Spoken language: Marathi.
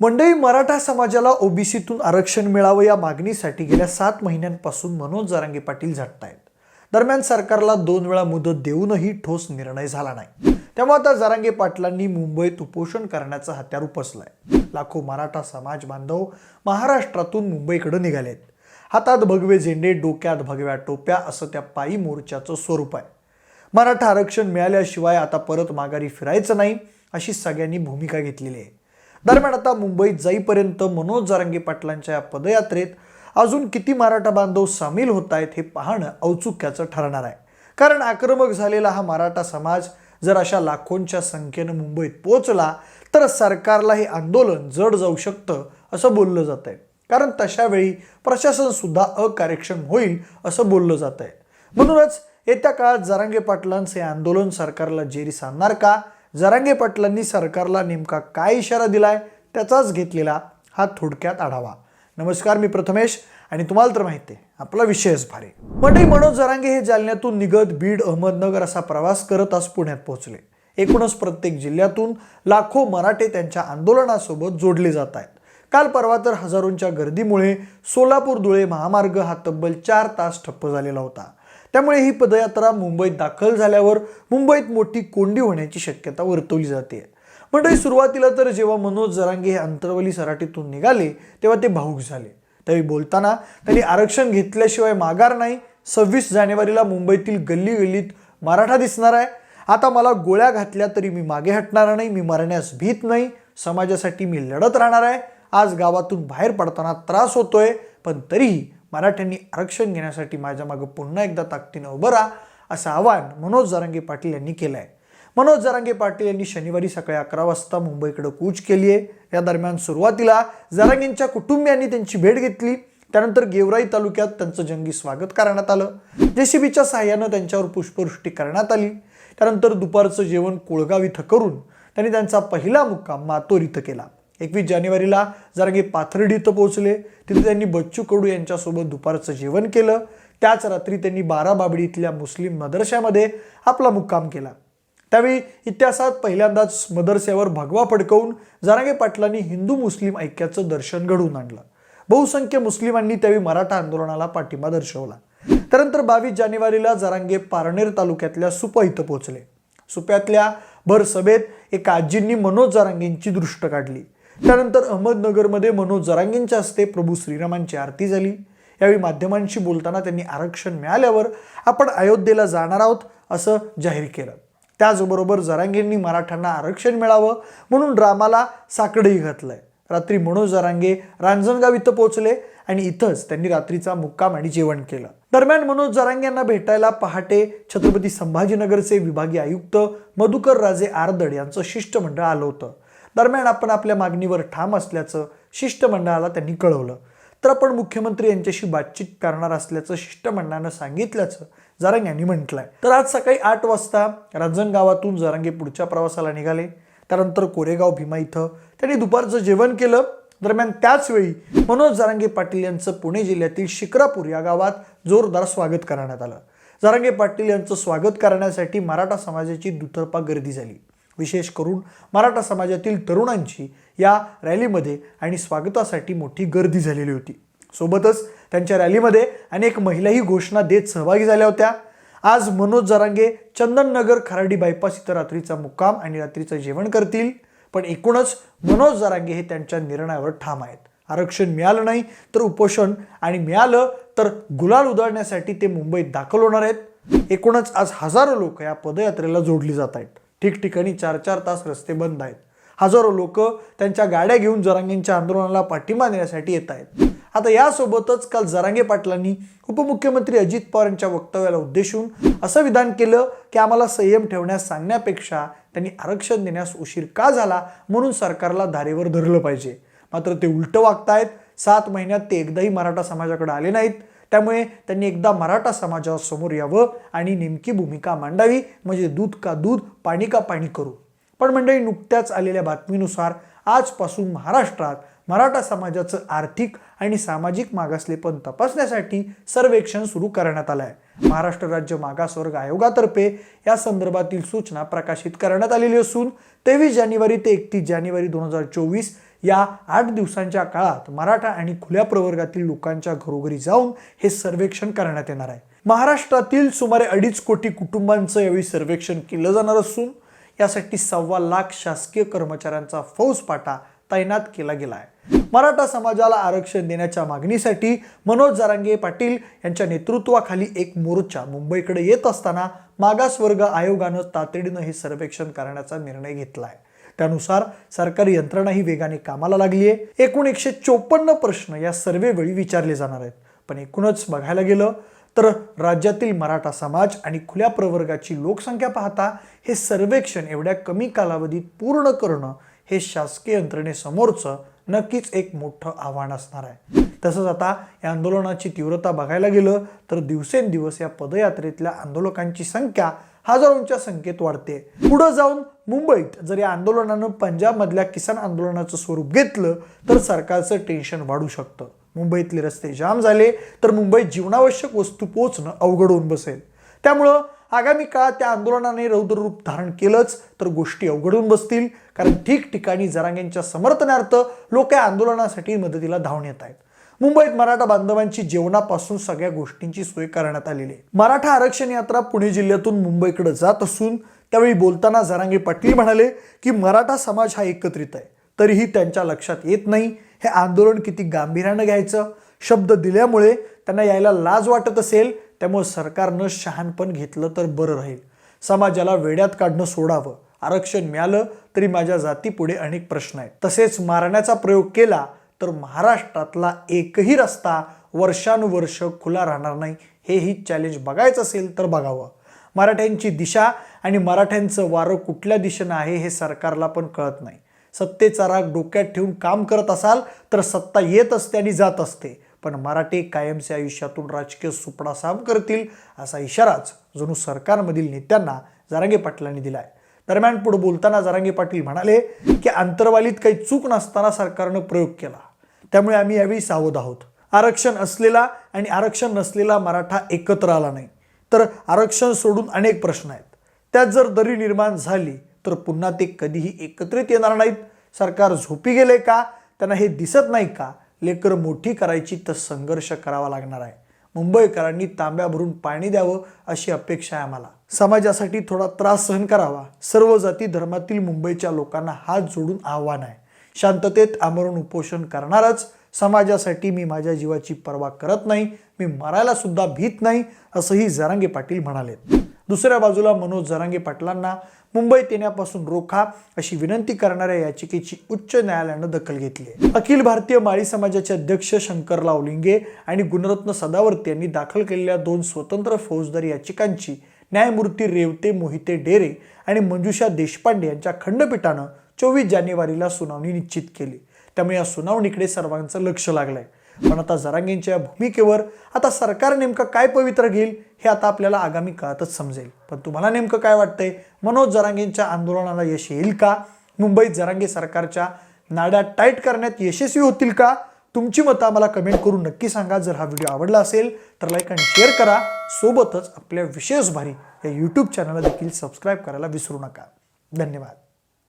मंडळी मराठा समाजाला ओबीसीतून आरक्षण मिळावं या मागणीसाठी गेल्या सात महिन्यांपासून मनोज जरांगे पाटील झटतायत. दरम्यान सरकारला दोन वेळा मुदत देऊनही ठोस निर्णय झाला नाही. त्यामुळे आता जरांगे पाटलांनी मुंबईत उपोषण करण्याचं हत्यार उपसलंय. लाखो मराठा समाज बांधव महाराष्ट्रातून मुंबईकडे निघालेत. हातात भगवे झेंडे डोक्यात भगव्या टोप्या असं त्या पायी मोर्चाचं स्वरूप आहे. मराठा आरक्षण मिळाल्याशिवाय आता परत माघारी फिरायचं नाही अशी सगळ्यांनी भूमिका घेतलेली आहे. दरम्यान आता मुंबईत जाईपर्यंत मनोज जारंगी पाटलांच्या या पदयात्रेत अजून किती मराठा बांधव सामील होत आहेत हे पाहणं औत्सुक्याचं ठरणार आहे. कारण आक्रमक झालेला हा मराठा समाज जर अशा लाखोंच्या संख्येनं मुंबईत पोहोचला तर सरकारला हे आंदोलन जड जाऊ शकतं असं बोललं जात आहे कारण तशावेळी प्रशासनसुद्धा प्रशासन सुद्धा अकार्यक्षम होईल असं बोललं जात आहे म्हणूनच येत्या काळात जरांगे पाटलांचे आंदोलन सरकारला जेरी सांगणार का? जरांगे पाटलांनी सरकारला नेमका काय इशारा दिलाय त्याचाच घेतलेला हा थोडक्यात आढावा. नमस्कार मी प्रथमेश आणि तुम्हाला तर माहिती आहे आपला विषयच भारी. मंडळी मनोज जरांगे हे जालन्यातून निघत बीड अहमदनगर असा प्रवास करत आज पुण्यात पोहोचले. एकूणच प्रत्येक जिल्ह्यातून लाखो मराठे त्यांच्या आंदोलनासोबत जोडले जात आहेत. काल परवा तर हजारोंच्या गर्दीमुळे सोलापूर धुळे महामार्ग हा तब्बल चार तास ठप्प झालेला होता. त्यामुळे ही पदयात्रा मुंबईत दाखल झाल्यावर मुंबईत मोठी कोंडी होण्याची शक्यता वर्तवली जाते. मंडळी सुरुवातीला तर जेव्हा मनोज जरांगे हे अंतरवली सराटीतून निघाले तेव्हा ते भाऊक झाले. त्यावेळी बोलताना त्यांनी आरक्षण घेतल्याशिवाय माघार नाही. सव्वीस जानेवारीला मुंबईतील गल्ली गल्लीत मराठा दिसणार आहे. आता मला गोळ्या घातल्या तरी मी मागे हटणार नाही मी मरण्यास भीत नाही. समाजासाठी मी लढत राहणार आहे. आज गावातून बाहेर पडताना त्रास होतोय पण तरीही मराठ्यांनी आरक्षण घेण्यासाठी माझ्या मागं पुन्हा एकदा ताकदीनं उभं राहा असं आवाहन मनोज जरांगे पाटील यांनी केलं आहे मनोज जरांगे पाटील यांनी शनिवारी सकाळी अकरा वाजता मुंबईकडे कूच केली आहे. या दरम्यान सुरुवातीला जरांगेंच्या कुटुंबियांनी त्यांची भेट घेतली. त्यानंतर गेवराई तालुक्यात त्यांचं जंगी स्वागत करण्यात आलं. जेसीबीच्या सहाय्यानं त्यांच्यावर पुष्पवृष्टी करण्यात आली. त्यानंतर दुपारचं जेवण कोळगाव इथं करून त्यांनी त्यांचा पहिला मुक्काम मातोर इथं केला. एकवीस जानेवारीला जरांगे पाथर्डी इथं पोहोचले. तिथे त्यांनी बच्चू कडू यांच्यासोबत दुपारचं जेवण केलं. त्याच रात्री त्यांनी बारा बाबडी इथल्या मुस्लिम मदरशामध्ये आपला मुक्काम केला. त्यावेळी इतिहासात पहिल्यांदाच मदरस्यावर भगवा फडकवून जरांगे पाटलांनी हिंदू मुस्लिम ऐक्याचं दर्शन घडवून आणलं. बहुसंख्य मुस्लिमांनी त्यावेळी मराठा आंदोलनाला पाठिंबा दर्शवला. त्यानंतर बावीस जानेवारीला जरांगे पारनेर तालुक्यातल्या सुपा इथं पोहोचले. सुप्यातल्या भर सभेत एका आजींनी मनोज जरांगेंची दृष्ट काढली. त्यानंतर अहमदनगरमध्ये मनोज जरांगेंच्या हस्ते प्रभू श्रीरामांची आरती झाली. यावेळी माध्यमांशी बोलताना त्यांनी आरक्षण मिळाल्यावर आपण अयोध्येला जाणार आहोत असं जाहीर केलं. त्याचबरोबर जरांगेंनी मराठ्यांना आरक्षण मिळावं म्हणून रामाला साकडही घातलंय. रात्री मनोज जरांगे रांजणगाव इथं पोहोचले आणि इथंच त्यांनी रात्रीचा मुक्काम आणि जेवण केलं. दरम्यान मनोज जरांगे यांना भेटायला पहाटे छत्रपती संभाजीनगरचे विभागीय आयुक्त मधुकर राजे आरदड यांचं शिष्टमंडळ आलं होतं. दरम्यान आपण आपल्या मागणीवर ठाम असल्याचं शिष्टमंडळाला त्यांनी कळवलं. तर आपण मुख्यमंत्री यांच्याशी बातचीत करणार असल्याचं शिष्टमंडळानं सांगितल्याचं जारंग यांनी म्हटलंय. तर आज सकाळी आठ वाजता रांजणगावातून जारंगे पुढच्या प्रवासाला निघाले. त्यानंतर कोरेगाव भीमा इथं त्यांनी दुपारचं जेवण केलं. दरम्यान त्याचवेळी मनोज जरांगे पाटील यांचं पुणे जिल्ह्यातील शिक्रापूर या गावात जोरदार स्वागत करण्यात आलं. जारंगे पाटील यांचं स्वागत करण्यासाठी मराठा समाजाची दुतर्फा गर्दी झाली. विशेष करून मराठा समाजातील तरुणांची या रॅलीमध्ये आणि स्वागतासाठी मोठी गर्दी झालेली होती. सोबतच त्यांच्या रॅलीमध्ये अनेक महिलाही घोषणा देत सहभागी झाल्या होत्या. आज मनोज जरांगे चंदननगर खराडी बायपास इथं रात्रीचा मुक्काम आणि रात्रीचं जेवण करतील. पण एकूणच मनोज जरांगे हे त्यांच्या निर्णयावर ठाम आहेत. आरक्षण मिळालं नाही तर उपोषण आणि मिळालं तर गुलाल उधळण्यासाठी ते मुंबईत दाखल होणार आहेत. एकूणच आज हजारो लोक या पदयात्रेला जोडली जात आहेत. ठिकठिकाणी चार चार तास रस्ते बंद आहेत. हजारो लोक त्यांच्या गाड्या घेऊन जरांगेंच्या आंदोलनाला पाठिंबा देण्यासाठी येत आहेत. आता यासोबतच काल जरांगे पाटलांनी उपमुख्यमंत्री अजित पवार यांच्या वक्तव्याला उद्देशून असं विधान केलं की आम्हाला संयम ठेवण्यास सांगण्यापेक्षा त्यांनी आरक्षण देण्यास उशीर का झाला म्हणून सरकारला धारेवर धरलं पाहिजे. मात्र ते उलटं वागतायत. सात महिन्यात ते एकदाही मराठा समाजाकडे आले नाहीत. त्यामुळे त्यांनी एकदा मराठा समाजासमोर यावं आणि नेमकी भूमिका मांडावी म्हणजे दूध का दूध पाणी का पाणी करू? पण मंडळी नुकत्याच आलेल्या बातमीनुसार आजपासून महाराष्ट्रात मराठा समाजाचं आर्थिक आणि सामाजिक मागासलेपण तपासण्यासाठी सर्वेक्षण सुरू करण्यात आलं आहे महाराष्ट्र राज्य मागासवर्ग आयोगातर्फे या संदर्भातील सूचना प्रकाशित करण्यात आलेली असून तेवीस जानेवारी ते एकतीस जानेवारी दोन हजार चोवीस या आठ दिवसांच्या काळात मराठा आणि खुल्या प्रवर्गातील लोकांच्या घरोघरी जाऊन हे सर्वेक्षण करण्यात येणार आहे. महाराष्ट्रातील सुमारे अडीच कोटी कुटुंबांचं यावेळी सर्वेक्षण केलं जाणार असून यासाठी सव्वा लाख शासकीय कर्मचाऱ्यांचा फौजपाटा तैनात केला गेला आहे. मराठा समाजाला आरक्षण देण्याच्या मागणीसाठी मनोज जारांगे पाटील यांच्या नेतृत्वाखाली एक मोर्चा मुंबईकडे येत असताना मागासवर्ग आयोगानं तातडीनं हे सर्वेक्षण करण्याचा निर्णय घेतला आहे. त्यानुसार सरकारी यंत्रणाही वेगाने कामाला लागली आहे एकूण एकशे चोपन्न प्रश्न या सर्वेवेळी विचारले जाणार आहेत. पण एकूणच बघायला गेलं तर राज्यातील मराठा समाज आणि खुल्या प्रवर्गाची लोकसंख्या पाहता हे सर्वेक्षण एवढ्या कमी कालावधीत पूर्ण करणं हे शासकीय यंत्रणेसमोरचं नक्कीच एक मोठं आव्हान असणार आहे. तसंच आता या आंदोलनाची तीव्रता बघायला गेलं तर दिवसेंदिवस या पदयात्रेतल्या आंदोलकांची संख्या हजारोंच्या संख्येत वाढते पुढे जाऊन मुंबईत जर या आंदोलनानं पंजाबमधल्या किसान आंदोलनाचं स्वरूप घेतलं तर सरकारचं टेन्शन वाढू शकतं. मुंबईतले रस्ते जाम झाले तर मुंबईत जीवनावश्यक वस्तू पोचणं अवघड होऊन बसेल. त्यामुळं आगामी काळात त्या आंदोलनाने रौद्ररूप धारण केलंच तर गोष्टी अवघड होऊन बसतील. कारण ठिकठिकाणी जरांगेंच्या समर्थनार्थ लोक या आंदोलनासाठी मदतीला धावून येत आहेत. मुंबईत मराठा बांधवांची जेवणापासून सगळ्या गोष्टींची सोय करण्यात आलेली आहे. मराठा आरक्षण यात्रा पुणे जिल्ह्यातून मुंबईकडे जात असून त्यावेळी बोलताना जरांगे पाटील म्हणाले की मराठा समाज हा एकत्रित आहे. तरीही त्यांच्या लक्षात येत नाही हे आंदोलन किती गांभीर्यानं घ्यायचं? शब्द दिल्यामुळे त्यांना यायला लाज वाटत असेल त्यामुळे सरकारनं शहाणपण घेतलं तर बरं राहील. समाजाला वेड्यात काढणं सोडावं. आरक्षण मिळालं तरी माझ्या जातीपुढे अनेक प्रश्न आहेत. तसेच मारण्याचा प्रयोग केला तर महाराष्ट्रातला एकही रस्ता वर्षानुवर्ष खुला राहणार नाही. हेही चॅलेंज बघायचं असेल तर बघावं. मराठ्यांची दिशा आणि मराठ्यांचं वारं कुठल्या दिशेनं आहे हे सरकारला पण कळत नाही. सत्तेचा राग डोक्यात ठेवून काम करत असाल तर सत्ता येत असते आणि जात असते. पण मराठी कायमच्या आयुष्यातून राजकीय सुपडा साफ करतील असा इशाराच जणू सरकारमधील नेत्यांना जरांगे पाटलांनी दिला आहे दरम्यान पुढे बोलताना जारांगे पाटील म्हणाले की अंतर्वालीत काही चूक नसताना सरकारनं प्रयोग केला. त्यामुळे आम्ही यावेळी सावध आहोत. आरक्षण असलेला आणि आरक्षण नसलेला मराठा एकत्र आला नाही. तर आरक्षण सोडून अनेक प्रश्न आहेत. त्यात जर दरी निर्माण झाली तर पुन्हा ते कधीही एकत्रित येणार नाहीत. सरकार झोपी गेले का? त्यांना हे दिसत नाही का? लेकर मोठी करायची तर संघर्ष करावा लागणार आहे. मुंबईकरांनी तांब्या भरून पाणी द्यावं अशी अपेक्षा आहे आम्हाला. समाजासाठी थोडा त्रास सहन करावा. सर्व जाती धर्मातील मुंबईच्या लोकांना हात जोडून आव्हान आहे. शांततेत आमरण उपोषण करणारच. समाजासाठी मी माझ्या जीवाची पर्वा करत नाही. मी मरायला सुद्धा भीत नाही असंही जरांगे पाटील म्हणाले दुसऱ्या बाजूला मनोज जरांगे पाटलांना मुंबईत येण्यापासून रोखा अशी विनंती करणाऱ्या याचिकेची उच्च न्यायालयानं दखल घेतली आहे अखिल भारतीय माळी समाजाचे अध्यक्ष शंकरराव लिंगे आणि गुणरत्न सदावर्ती यांनी दाखल केलेल्या दोन स्वतंत्र फौजदारी याचिकांची न्यायमूर्ती रेवते मोहिते डेरे आणि मंजुषा देशपांडे यांच्या खंडपीठानं चोवीस जानेवारीला सुनावणी निश्चित केली. त्यामुळे या सुनावणीकडे सर्वांचं लक्ष लागलंय. पण आता जरांगेंच्या या भूमिकेवर आता सरकार नेमकं काय पवित्र घेईल हे आता आपल्याला आगामी काळातच समजेल. पण तुम्हाला नेमकं काय वाटतंय? मनोज जरांगेंच्या आंदोलनाला यश येईल का? मुंबईत जरांगे सरकारच्या नाड्या टाईट करण्यात यशस्वी होतील का? तुमची मतं आम्हाला कमेंट करून नक्की सांगा. जर हा व्हिडिओ आवडला असेल तर लाईक आणि शेअर करा. सोबतच आपल्या विशेष भारी या यूट्यूब चॅनलला देखील सबस्क्राईब करायला विसरू नका. धन्यवाद.